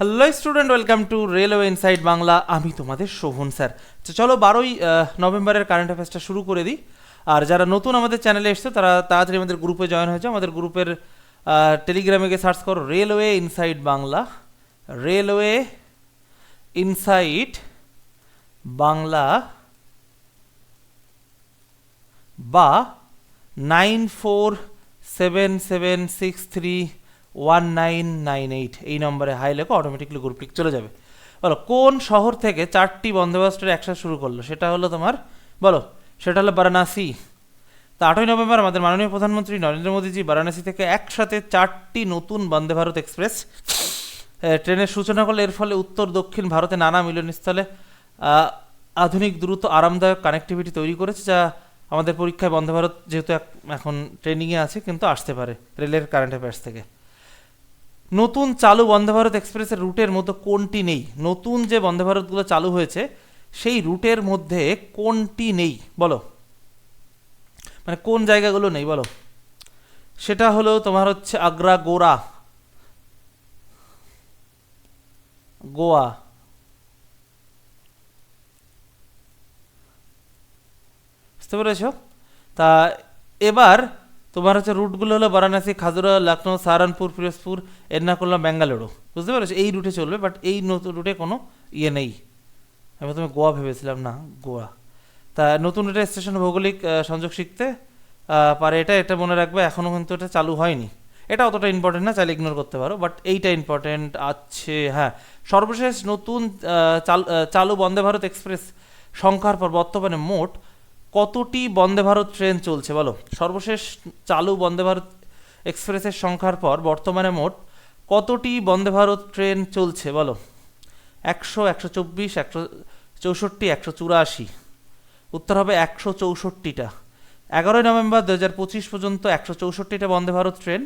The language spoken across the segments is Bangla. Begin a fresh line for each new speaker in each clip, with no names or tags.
Hello student welcome to railway inside Bangla আমি তোমাদের শোভন স্যার তো চলো বারোই নভেম্বরের কারেন্ট অ্যাফেয়ার্সটা শুরু করে দিই। আর যারা নতুন আমাদের চ্যানেলে এসছে, তারা তাড়াতাড়ি আমাদের গ্রুপে জয়েন হয়েছে। আমাদের গ্রুপের টেলিগ্রামে গিয়ে সার্চ করো railway inside Bangla railway inside Bangla বা nine four seven seven six three one nine nine eight এই নম্বরে হাই লেখো অটোমেটিকলি গ্রুপ ক্লিক চলে যাবে। বলো, কোন শহর থেকে চারটি বন্দে ভারত একসাথে শুরু করল? সেটা হলো তোমার, বলো, সেটা হলো বারাণসী। তা আটই নভেম্বর আমাদের মাননীয় প্রধানমন্ত্রী নরেন্দ্র মোদীজি বারাণসী থেকে একসাথে চারটি নতুন বন্দে ভারত এক্সপ্রেস ট্রেনের সূচনা করলে। এর ফলে উত্তর, দক্ষিণ ভারতে নানা মিলনস্থলে আধুনিক, দ্রুত, আরামদায়ক কানেক্টিভিটি তৈরি করেছে, যা আমাদের পরীক্ষায় বন্দে ভারত যেহেতু এখন ট্রেনিংয়ে আছে, কিন্তু আসতে পারে রেলের কারেন্ট অ্যাফেয়ার্স থেকে। নতুন চালু বন্দে ভারত এক্সপ্রেসের রুটের মধ্যে কোনটি নেই? নতুন যে বন্দে ভারতগুলো চালু হয়েছে, সেই রুটের মধ্যে কোনটি নেই? বলো। মানে কোন জায়গাগুলো নেই, বলো। সেটা হলো তোমার হচ্ছে আগ্রা গোরা গোয়া। বুঝতে পেরেছ? তা এবার তোমার হচ্ছে রুটগুলো হলো বারাণসী খাজুরা লখনৌ সাহারানপুর ফিরোজপুর এর্নাকুলাম বেঙ্গালুরু বুঝতে পেরেছ? এই রুটে চলবে বাট এই নতুন রুটে কোনো ইয়ে নেই। আমি প্রথমে গোয়া ভেবেছিলাম, না, গোয়া। তা নতুন রুটে স্টেশন ভৌগোলিক সংযোগ শিখতে পারে এটা এটা মনে রাখবে এখনও কিন্তু এটা চালু হয়নি। এটা অতটা ইম্পর্টেন্ট না, চাইলে ইগনোর করতে পারো বাট এইটা ইম্পর্টেন্ট আছে হ্যাঁ। সর্বশেষ নতুন চালু বন্দে ভারত এক্সপ্রেস সংখ্যার পর বর্তমানে মোট কতটি বন্দে ভারত ট্রেন চলছে বলো? সর্বশেষ চালু বন্দে ভারত এক্সপ্রেসের সংখ্যার পর বর্তমানে মোট কতটি বন্দে ভারত ট্রেন চলছে বলো? একশো একশো চব্বিশ, একশো চৌষট্টি, একশো চুরাশি। উত্তর হবে একশো চৌষট্টিটা। এগারোই নভেম্বর দু হাজার পঁচিশ পর্যন্ত একশো চৌষট্টিটা বন্দে ভারত ট্রেন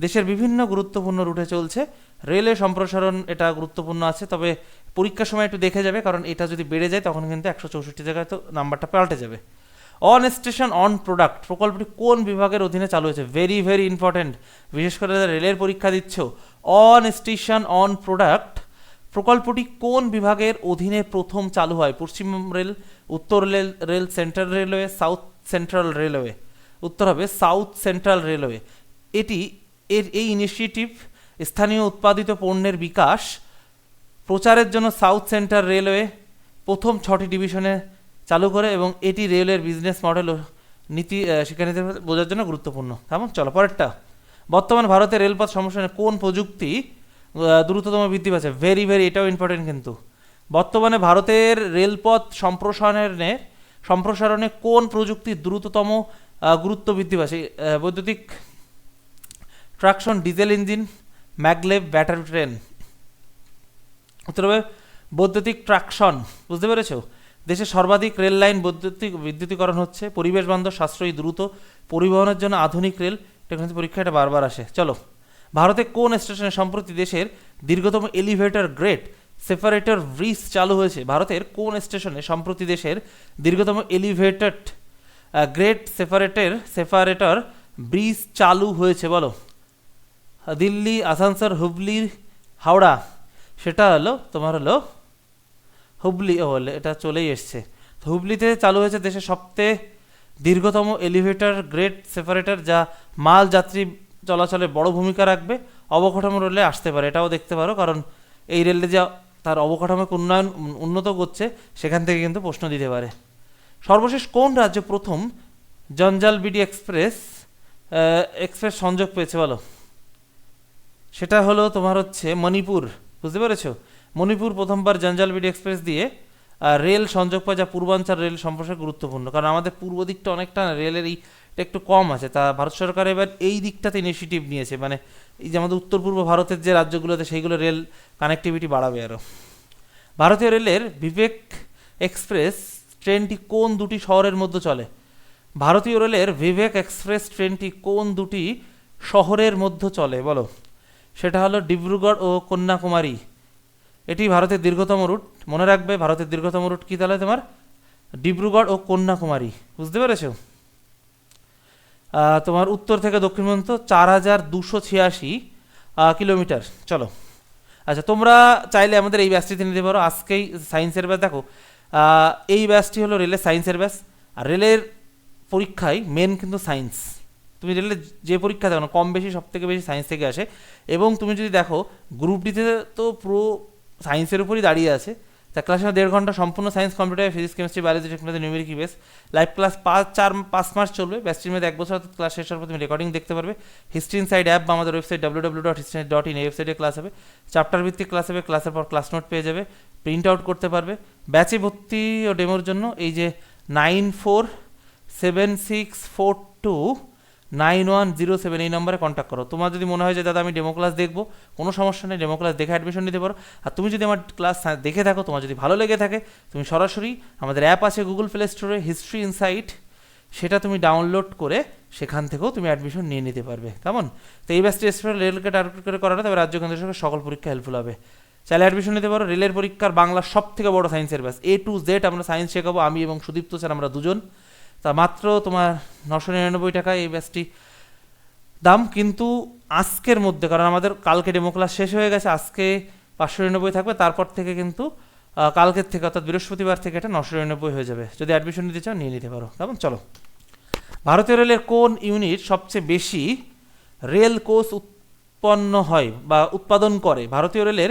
দেশের বিভিন্ন গুরুত্বপূর্ণ রুটে চলছে। রেলে সম্প্রসারণ এটা গুরুত্বপূর্ণ আছে, তবে পরীক্ষার সময় একটু দেখে যাবে, কারণ এটা যদি বেড়ে যায়, তখন কিন্তু একশো চৌষট্টি জায়গায় তো নাম্বারটা পাল্টে যাবে। অন স্টেশন অন প্রোডাক্ট প্রকল্পটি কোন বিভাগের অধীনে চালু হয়েছে? ভেরি ভেরি ইম্পর্টেন্ট বিশেষ করে যারা রেলের পরীক্ষা দিচ্ছ অন স্টেশন অন প্রোডাক্ট প্রকল্পটি কোন বিভাগের অধীনে প্রথম চালু হয়? পশ্চিম রেল, উত্তর rail rail central railway south central railway উত্তর হবে সাউথ সেন্ট্রাল রেলওয়ে এটি, এর এই ইনিশিয়েটিভ স্থানীয় উৎপাদিত পণ্যের বিকাশ প্রচারের জন্য সাউথ সেন্টার রেলওয়ে প্রথম ছটি ডিভিশনে চালু করে এবং এটি রেলের বিজনেস মডেল ও নীতি আহ, শিক্ষানীতি বোঝার জন্য গুরুত্বপূর্ণ। কেমন? চলো পরেরটা। বর্তমান ভারতের রেলপথ সম্প্রসারণে কোন প্রযুক্তি দ্রুততম বৃদ্ধি পাচ্ছে? ভেরি ভেরি এটাও ইম্পর্টেন্ট কিন্তু। বর্তমানে ভারতের রেলপথ সম্প্রসারণে সম্প্রসারণে কোন প্রযুক্তি দ্রুততম গুরুত্ব বৃদ্ধি পাচ্ছে? বৈদ্যুতিক traction diesel engine maglev battery train. উত্তর হবে বৈদ্যুতিক ট্রাকশন, বুঝতে পেরেছ? দেশে সর্বাধিক রেল লাইন বৈদ্যুতিক বিদ্যুতীকরণ হচ্ছে, পরিবেশ বান্ধব সাশ্রয়ী দ্রুত পরিবহনের জন্য আধুনিক রেল টেকনোলজি পরীক্ষা, এটা বারবার আসে। চলো, ভারতে কোন স্টেশনে সম্প্রতি দেশের দীর্ঘতম এলিভেটর গ্রেট সেপারেটর ব্রিজ চালু হয়েছে? ভারতের কোন স্টেশনে সম্প্রতি দেশের দীর্ঘতম এলিভেটেড গ্রেট সেপারেটের সেপারেটর ব্রিজ চালু হয়েছে? বলো। দিল্লি, আসানসোল, হুবলি, হাওড়া, সেটা হলো, তোমার হলো হুবলি ও এটা চলেই এসছে। তো হুবলিতে চালু হয়েছে দেশের সবচেয়ে দীর্ঘতম এলিভেটর গ্রেট সেপারেটর যা মাল যাত্রী চলাচলে বড় ভূমিকা রাখবে, অবকাঠামো রেলে আসতে পারে। এটাও দেখতে পারো, কারণ এই রেলে যা তার অবকাঠামোকে উন্নয়ন, উন্নত করছে, সেখান থেকে কিন্তু প্রশ্ন দিতে পারে। সর্বশেষ কোন রাজ্য প্রথম জঞ্জাল বিডি এক্সপ্রেস এক্সপ্রেস সংযোগ পেয়েছে বলো? সেটা হলো তোমার হচ্ছে মণিপুর, বুঝতে পেরেছ? মণিপুর প্রথমবার জঞ্জালবিডি এক্সপ্রেস দিয়ে রেল সংযোগ পায় যা পূর্বাঞ্চল রেল সম্প্রসার গুরুত্বপূর্ণ। কারণ আমাদের পূর্ব দিকটা অনেকটা রেলের এই একটু কম আছে। তা ভারত সরকার এবার এই দিকটাতে ইনিশিয়েটিভ নিয়েছে। মানে এই যে আমাদের উত্তর পূর্ব ভারতের যে রাজ্যগুলোতে, সেইগুলো রেল কানেক্টিভিটি বাড়াবে আরও ভারতীয় রেলের বিবেক এক্সপ্রেস ট্রেনটি কোন দুটি শহরের মধ্যে চলে? ভারতীয় রেলের বিবেক এক্সপ্রেস ট্রেনটি কোন দুটি শহরের মধ্যে চলে? বলো। সেটা হলো ডিব্রুগড় ও কন্যাকুমারী। এটি ভারতের দীর্ঘতম রুট। মনে রাখবে, ভারতের দীর্ঘতম রুট কী তাহলে তোমার? ডিব্রুগড় ও কন্যাকুমারী। বুঝতে পেরেছ? তোমার উত্তর থেকে দক্ষিণ পর্যন্ত চার হাজার দুশো ছিয়াশি কিলোমিটার। চলো। আচ্ছা তোমরা চাইলে আমাদের এই ব্যাচটিতে নিতে পারো। আজকেই সায়েন্সের ব্যাচ, দেখো। এই ব্যাচটি হলো রেলের সায়েন্সের ব্যাচ। আর রেলের পরীক্ষায় মেন কিন্তু সায়েন্স তুমি রেলের যে পরীক্ষা দেখো কম বেশি সব থেকে বেশি সায়েন্স থেকে আসে। এবং তুমি যদি দেখো গ্রুপ ডিতে তো পুরো সায়েন্সের উপরই দাঁড়িয়ে আছে। তা ক্লাসে দেড় ঘণ্টা সম্পূর্ণ science computer physics chemistry biology technology numeric base live class পাঁচ, চার, পাঁচ মাস চলবে। ব্যাচটির মধ্যে এক বছর ক্লাস শেষ হওয়ার পর তুমি রেকর্ডিং দেখতে পারবে। হিস্ট্রি ইনসাইড অ্যাপ বা আমাদের website W W dot history dot in ওয়েবসাইটে ক্লাস হবে। চ্যাপ্টার ভিত্তিক ক্লাস হবে ক্লাসের পর ক্লাস নোট পেয়ে যাবে। প্রিন্ট আউট করতে পারবে। ব্যাচে ভর্তি ও ডেমোর জন্য এই যে nine four seven six four two nine one zero seven এই নম্বরে কন্ট্যাক্ট করো। তোমার যদি মনে হয় যে, দাদা, আমি ডেমো ক্লাস দেখব, কোনো সমস্যা নেই ডেমো ক্লাস দেখে অ্যাডমিশন নিতে পারো। আর তুমি যদি আমার ক্লাস দেখে থাকো, তোমার যদি ভালো লেগে থাকে, তুমি সরাসরি আমাদের অ্যাপ আছে গুগল প্লে স্টোরে হিস্ট্রি ইনসাইট সেটা তুমি ডাউনলোড করে সেখান থেকেও তুমি অ্যাডমিশন নিয়ে নিতে পারবে। কেমন? তো এই ব্যাচটি স্পেশাল রেলকে টার্গেট করে করানো তবে রাজ্য কেন্দ্র সরকার সকল পরীক্ষা হেল্পফুল হবে। চাইলে অ্যাডমিশন নিতে পারো। রেলের পরীক্ষার বাংলা সব থেকে বড় সায়েন্সের ব্যাস এ টু জেড আমরা সায়েন্স শেখাবো, আমি এবং সুদীপ্ত স্যার আমরা দুজন। তা মাত্র তোমার নশো নিরানব্বই টাকায় এই ব্যাচটি দাম, কিন্তু আজকের মধ্যে, কারণ আমাদের কালকে ডেমো ক্লাস শেষ হয়ে গেছে, আজকে পাঁচশো নিরানব্বই থাকবে, তারপর থেকে কিন্তু কালকের থেকে, অর্থাৎ বৃহস্পতিবার থেকে এটা নশো নিরানব্বই হয়ে যাবে। যদি অ্যাডমিশন নিতে চাও, নিয়ে নিতে পারো। কেমন? চলো। ভারতীয় রেলের কোন ইউনিট সবচেয়ে বেশি রেল কোচ উৎপন্ন হয় বা উৎপাদন করে? ভারতীয় রেলের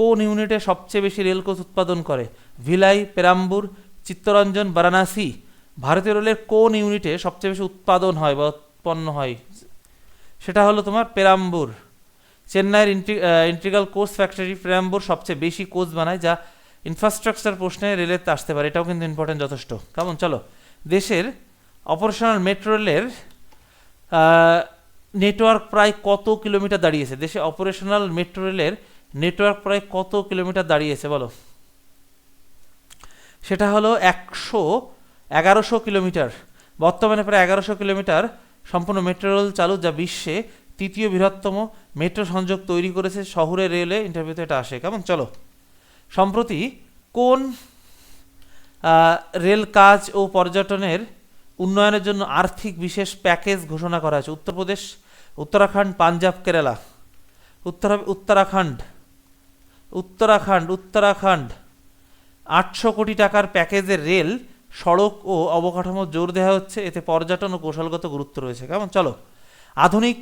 কোন ইউনিটে সবচেয়ে বেশি রেল কোচ উৎপাদন করে? ভিলাই, পেরাম্বুর, চিত্তরঞ্জন, বারাণসী ভারতীয় রেলের কোন ইউনিটে সবচেয়ে বেশি উৎপাদন হয় বা উৎপন্ন হয়? সেটা হলো তোমার পেরাম্বুর। চেন্নাইয়ের ইন্টিগ্রাল কোচ ফ্যাক্টরি পেরাম্বুর সবচেয়ে বেশি কোচ বানায়, যা ইনফ্রাস্ট্রাকচার প্রশ্নে রেলেতে আসতে পারে। এটাও কিন্তু ইম্পর্টেন্ট যথেষ্ট। কেমন? চলো। দেশের অপারেশনাল মেট্রো রেলের নেটওয়ার্ক প্রায় কত কিলোমিটার দাঁড়িয়েছে? দেশে অপারেশনাল মেট্রো রেলের নেটওয়ার্ক প্রায় কত কিলোমিটার দাঁড়িয়েছে বলো? সেটা হলো একশো এগারোশো কিলোমিটার। বর্তমানে প্রায় এগারোশো কিলোমিটার সম্পূর্ণ মেট্রো রেল চালু, যা বিশ্বে তৃতীয় বৃহত্তম মেট্রো সংযোগ তৈরি করেছে। শহরে রেলে ইন্টারভিউতে এটা আসে। কেমন? চলো। সম্প্রতি কোন রেল কাজ ও পর্যটনের উন্নয়নের জন্য আর্থিক বিশেষ প্যাকেজ ঘোষণা করা হয়েছে? উত্তরপ্রদেশ উত্তরাখণ্ড, পাঞ্জাব, কেরালা। উত্তরা, উত্তরাখণ্ড। উত্তরাখণ্ড উত্তরাখণ্ড। আটশো কোটি টাকার প্যাকেজের রেল সড়ক ও অবকাঠামো জোর দেওয়া হচ্ছে, এতে পর্যটন ও কৌশলগত গুরুত্ব রয়েছে। কেমন? চলো। আধুনিক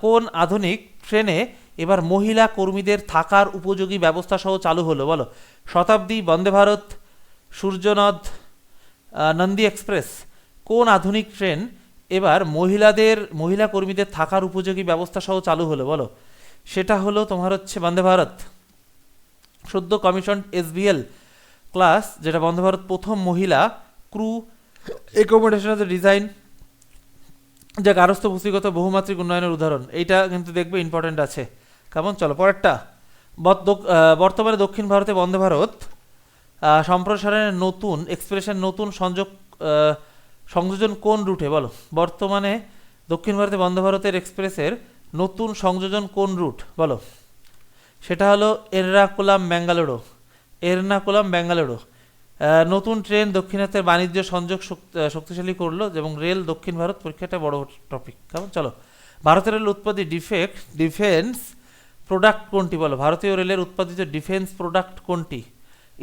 কোন আধুনিক ট্রেনে এবার মহিলা কর্মীদের থাকার উপযোগী ব্যবস্থা সহ চালু হলো? বলো। শতাব্দী, বন্দে ভারত, সূর্যনদ নন্দী এক্সপ্রেস, কোন আধুনিক ট্রেন এবার মহিলাদের, মহিলা কর্মীদের থাকার উপযোগী ব্যবস্থা সহ চালু হলো? বলো। সেটা হলো তোমার হচ্ছে বন্দে ভারত। সদ্য কমিশন এস এসবিএল ক্লাস, যেটা বন্দে ভারত প্রথম মহিলা ক্রু অ্যাকোমোডেশন ডিজাইন যা গারস্থ পুঁথিগত বহুমাত্রিক উন্নয়নের উদাহরণ। এইটা কিন্তু দেখবে ইম্পর্টেন্ট আছে। কেমন? চলো, পরেরটা। বর্তমানে দক্ষিণ ভারতে বন্দে ভারত সম্প্রসারণের নতুন এক্সপ্রেশন নতুন সংযোগ সংযোজন কোন রুটে বলো। বর্তমানে দক্ষিণ ভারতে বন্দে ভারতের এক্সপ্রেসের নতুন সংযোজন কোন রুট বলো। সেটা হলো এর্নাকুলাম ব্যাঙ্গালুরু এর্নাকুলাম ব্যাঙ্গালুরু নতুন ট্রেন দক্ষিণাত্যের বাণিজ্য সংযোগ শক্তিশালী করল এবং রেল দক্ষিণ ভারত পরীক্ষাটা বড় টপিক কেমন? চলো। ভারতের রেল উৎপাদিত ডিফেক্ট ডিফেন্স প্রোডাক্ট কোনটি বলো? ভারতীয় রেলের উৎপাদিত ডিফেন্স প্রোডাক্ট কোনটি?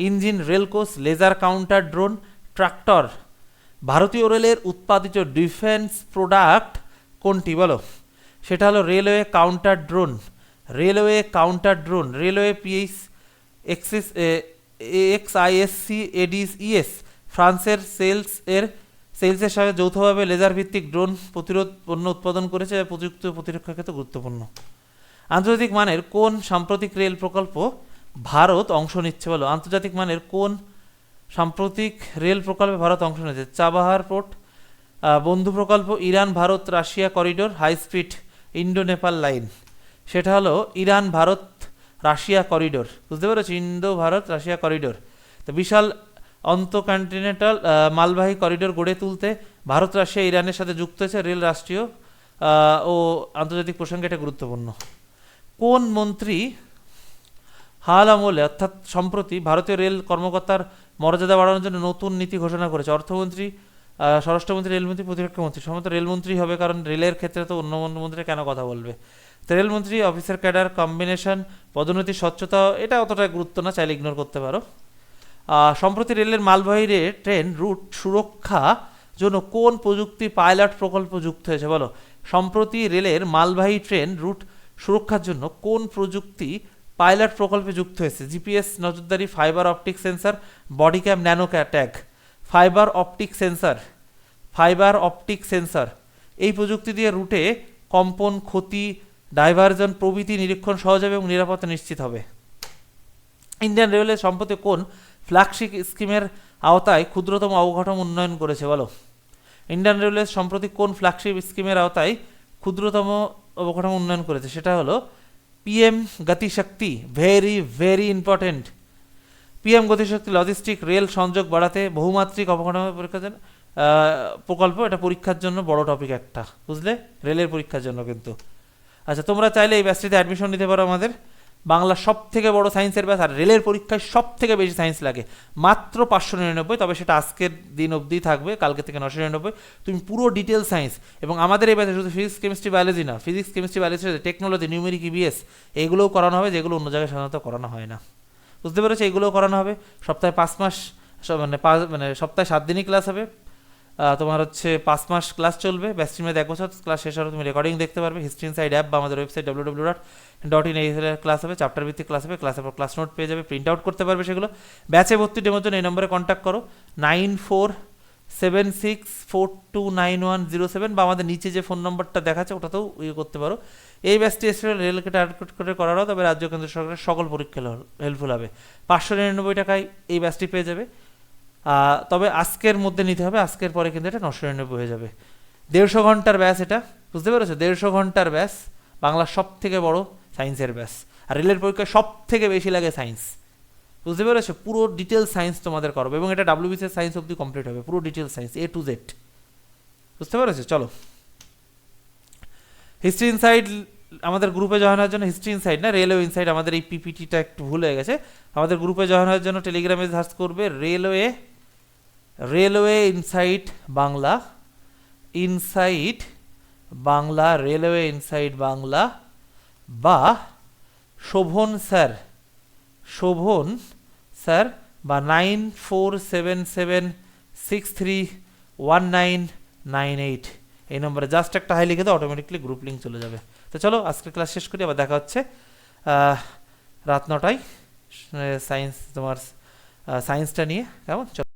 Engine rail coach laser counter drone tractor ভারতীয় রেলের উৎপাদিত ডিফেন্স প্রোডাক্ট কোনটি বলো? সেটা হলো railway counter drone railway counter drone railway PH axis X ISC Aedes, ES, ফ্রান্সের সেলস এর, সেলসের সাথে যৌথভাবে লেজার ভিত্তিক ড্রোন প্রতিরোধ পণ্য উৎপাদন করেছে যা প্রযুক্তি প্রতিরক্ষা ক্ষেত্রে গুরুত্বপূর্ণ। আন্তর্জাতিক মানের কোন সাম্প্রতিক রেল প্রকল্প ভারত অংশ নিচ্ছে বলো? আন্তর্জাতিক মানের কোন সাম্প্রতিক রেল প্রকল্পে ভারত অংশ নিচ্ছে? চাবাহার পোর্ট বন্ধু প্রকল্প, Iran, Bharat, Russia, corridor, high speed Indo Nepal line. সেটা হলো ইরান, ভারত রাশিয়া করিডোর। বুঝতে পেরেছ? Indo Bharat Russia corridor. তো বিশাল অন্তকন্টিনেন্টাল মালবাহী করিডোর গড়ে তুলতে ভারত, রাশিয়া, ইরানের সাথে যুক্ত হয়েছে রেল রাষ্ট্রীয় ও আন্তর্জাতিক প্রসঙ্গে এটা গুরুত্বপূর্ণ। কোন মন্ত্রী হাল আমলে, অর্থাৎ সম্প্রতি ভারতীয় রেল কর্মকর্তার মর্যাদা বাড়ানোর জন্য নতুন নীতি ঘোষণা করেছে? অর্থমন্ত্রী স্বরাষ্ট্রমন্ত্রী, রেলমন্ত্রী প্রতিরক্ষা মন্ত্রী। সম্ভবত রেলমন্ত্রী হবে, কারণ রেলের ক্ষেত্রে তো অন্য মন্ত্রী কেন কথা বলবে? রেলমন্ত্রী অফিসার ক্যাডার, কম্বিনেশন, পদোন্নতি, স্বচ্ছতা, এটা অতটা গুরুত্ব না, চাইলে ইগনোর করতে পারো। সম্প্রতি রেলের মালবাহী ট্রেন রুট সুরক্ষা জন্য কোন প্রযুক্তি পাইলট প্রকল্প যুক্ত হয়েছে বলো? সম্প্রতি রেলের মালবাহী ট্রেন রুট সুরক্ষার জন্য কোন প্রযুক্তি পাইলট প্রকল্পে যুক্ত হয়েছে? জিপিএস, নজরদারি fibre optic sensor body cam nano tag fibre optic sensor fibre optic sensor এই প্রযুক্তি দিয়ে রুটে কম্পন, ক্ষতি ডাইভারজন প্রভৃতি নিরীক্ষণ সহজ হবে এবং নিরাপত্তা নিশ্চিত হবে। ইন্ডিয়ান রেলওয়ে সম্প্রতি কোন ফ্ল্যাগশিপ স্কিমের আওতায় ক্ষুদ্রতম অবকাঠামো উন্নয়ন করেছে বলো? ইন্ডিয়ান রেলওয়ে সম্প্রতি কোন ফ্ল্যাগশিপ স্কিমের আওতায় ক্ষুদ্রতম অবকাঠামো উন্নয়ন করেছে? সেটা হলো PM Gatishakti very very important PM Gatishakti logistic rail সংযোগ বাড়াতে বহুমাত্রিক অবকাঠামো পরীক্ষার জন্য প্রকল্প। এটা পরীক্ষার জন্য বড় টপিক একটা, বুঝলে? রেলের পরীক্ষার জন্য কিন্তু। আচ্ছা তোমরা চাইলে এই ব্যাচটিতে অ্যাডমিশন নিতে পারো আমাদের। বাংলা সব থেকে বড় সায়েন্সের ব্যাচ আর রেলের পরীক্ষায় সব থেকে বেশি সায়েন্স লাগে। মাত্র পাঁচশো নিরানব্বই, তবে সেটা আজকের দিন অবধি থাকবে, কালকে থেকে নশো নিরানব্বই। তুমি পুরো ডিটেল সায়েন্স এবং আমাদের এই ব্যাচে শুধু ফিজিক্স কেমিস্ট্রি বায়োলজি না physics chemistry biology technology numeric EBS এগুলোও করানো হবে, যেগুলো অন্য জায়গায় সাধারণত করানো হয় না। বুঝতে পেরেছ? এগুলোও করানো হবে। সপ্তাহে পাঁচ মাস মানে পাঁচ মানে সপ্তাহে সাত দিনই ক্লাস হবে। তোমার হচ্ছে পাঁচ মাস ক্লাস চলবে ব্যাচ টিমের এক বছর ক্লাস শেষ হবে তুমি রেকর্ডিং দেখতে পারবে হিস্ট্রি ইনসাইড অ্যাপ বা আমাদের website W W dot dot in এই ক্লাস হবে চ্যাপ্টার ভিত্তিক ক্লাস হবে ক্লাসের পর ক্লাস নোট পেয়ে যাবে প্রিন্ট আউট করতে পারবে সেগুলো। ব্যাচে ভর্তি ডেমোর জন্য এই নম্বরে কন্ট্যাক্ট করো nine four seven six four two nine one zero seven বা আমাদের নিচে যে ফোন নম্বরটা দেখাচ্ছে ওটাতেও ইয়ে করতে পারো। এই ব্যাচটি এসে রেলকে টার্গেট করে করারও তবে রাজ্য কেন্দ্র সরকারের সকল পরীক্ষা হেল্পফুল হবে। পাঁচশো নিরানব্বই টাকায় এই ব্যাচটি পেয়ে যাবে। তবে আজকের মধ্যে নিতে হবে, আজকের পরে কিন্তু এটা নশো নিরানব্বই হয়ে যাবে। দেড়শো ঘণ্টার ব্যাস এটা, বুঝতে পেরেছ? দেড়শো ঘণ্টার ব্যাস, বাংলার সব থেকে বড় সায়েন্সের ব্যাস। আর রেলের পরীক্ষায় সব থেকে বেশি লাগে সায়েন্স। বুঝতে পেরেছ? পুরো ডিটেল সায়েন্স তোমাদের করবে, এবং এটা ডাব্লিউবিসিএস সায়েন্স অবধি কমপ্লিট হবে, পুরো detail science A to Z বুঝতে পেরেছ? চলো। হিস্ট্রি ইনসাইড, আমাদের গ্রুপে জয়েন জন্য হিস্ট্রি ইনসাইড না, রেলওয়ে ইনসাইড, আমাদের এই পিপিটিটা একটু ভুল হয়ে গেছে। আমাদের গ্রুপে জয়েন জন্য টেলিগ্রামে সার্চ করবে railway railway insight Bangla insight Bangla, railway insight Bangla, বা শোভন স্যার শোভন স্যার, বা nine four seven seven six three one nine nine eight. এই নম্বরে জাস্ট একটা হাই লিখে দাও অটোমেটিকলি গ্রুপ লিঙ্ক চলে যাবে। তো চলো, আজকের ক্লাস শেষ করি, আবার দেখা হচ্ছে রাত নটায় সায়েন্স তোমার সায়েন্সটা নিয়ে। কেমন? চলো।